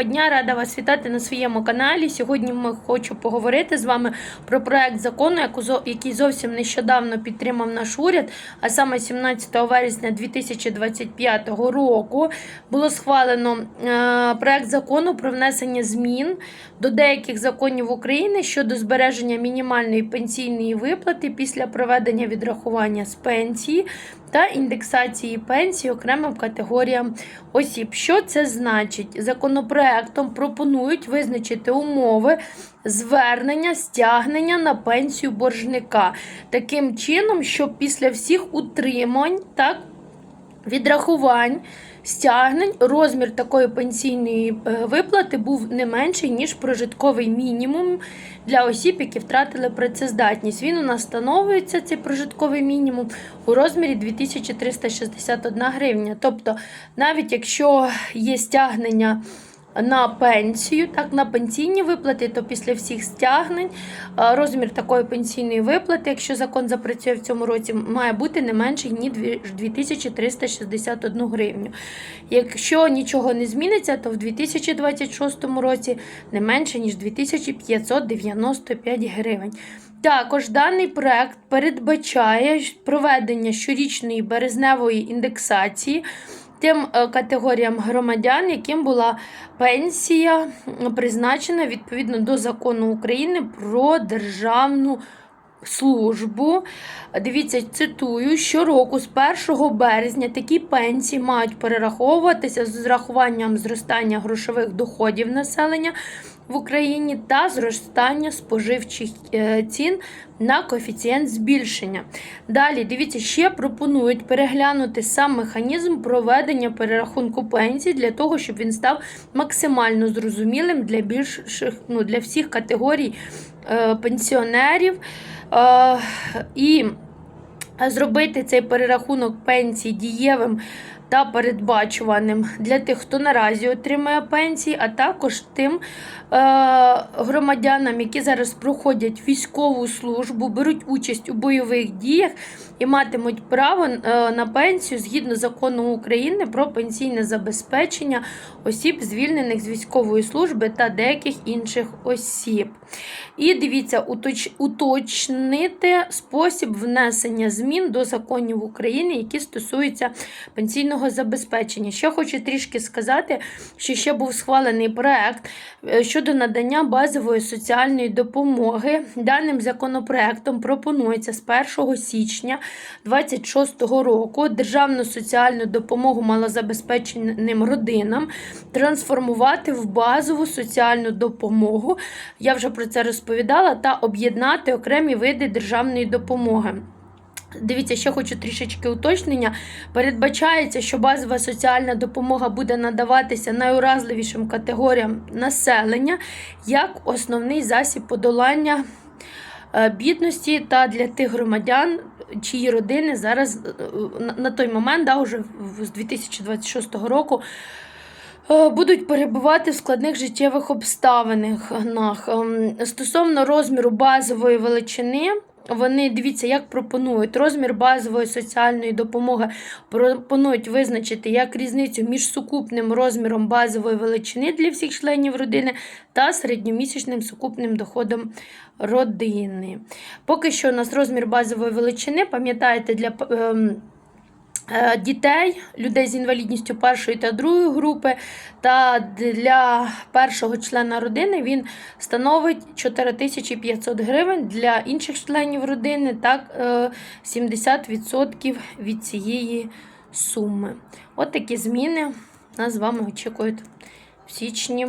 Доброго дня, рада вас вітати на своєму каналі. Сьогодні ми хочу поговорити з вами про проект закону, який зовсім нещодавно підтримав наш уряд, а саме 17 вересня 2025 року було схвалено е, проект закону про внесення змін до деяких законів України щодо збереження мінімальної пенсійної виплати після проведення відрахування з пенсії та індексації пенсії окремим категоріям осіб. Що це значить? Законопроектом пропонують визначити умови звернення стягнення на пенсію боржника таким чином, щоб після всіх утримань так відрахувань, стягнень, розмір такої пенсійної е, виплати був не менший, ніж прожитковий мінімум для осіб, які втратили працездатність. Він у нас встановлюється, цей прожитковий мінімум, у розмірі 2361 гривня. Тобто, навіть якщо є стягнення на пенсію, так, на пенсійні виплати, то після всіх стягнень е, розмір такої пенсійної виплати, якщо закон запрацює в цьому році, має бути не менший, ніж 2361 гривню. Якщо нічого не зміниться, то в 2026 році не менше, ніж 2595 гривень. Також даний проект передбачає проведення щорічної березневої індексації тим е, категоріям громадян, яким була пенсія призначена відповідно до закону України про державну службу. Дивіться, цитую: щороку з 1 березня такі пенсії мають перераховуватися з зрахуванням зростання грошових доходів населення. В Україні та зростання споживчих е, цін на коефіцієнт збільшення. Далі, дивіться, ще пропонують переглянути сам механізм проведення перерахунку пенсій для того, щоб він став максимально зрозумілим для більших, ну, для всіх категорій пенсіонерів. Е, і зробити цей перерахунок пенсій дієвим та передбачуваним для тих, хто наразі отримує пенсії, а також тим е, громадянам, які зараз проходять військову службу, беруть участь у бойових діях і матимуть право е, на пенсію згідно закону України про пенсійне забезпечення осіб, звільнених з військової служби та деяких інших осіб. І дивіться, уточ, уточнити спосіб внесення змін до законів України, які стосуються пенсійного забезпечення. Ще хочу трішки сказати, що ще був схвалений проект е, щодо надання базової соціальної допомоги. Даним законопроектом пропонується з 1 січня 2026 року державну соціальну допомогу малозабезпеченим родинам трансформувати в базову соціальну допомогу. Я вже про це розповідала, та об'єднати окремі види державної допомоги. Дивіться, ще хочу трішечки уточнення. Передбачається, що базова соціальна допомога буде надаватися найуразливішим категоріям населення як основний засіб подолання е, бідності та для тих громадян, чиї родини зараз е, на- той момент, да, уже з 2026 року. е, Будуть перебувати в складних життєвих обставинах. Ем, Стосовно розміру базової величини, вони дивіться, як пропонують розмір базової соціальної допомоги. Пропонують визначити як різницю між сукупним розміром базової величини для всіх членів родини та середньомісячним сукупним доходом родини. Поки що у нас розмір базової величини, пам'ятаєте, для ем, дітей, людей з інвалідністю першої та другої групи, та для першого члена родини він становить 4500 гривень, для інших членів родини так е, 70% від цієї суми. От такі зміни нас з вами очікують в січні.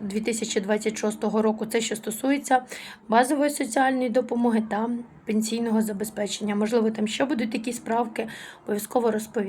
2026 року це що стосується базової соціальної допомоги та пенсійного забезпечення. Можливо, там ще будуть такі справки, обов'язково розповім.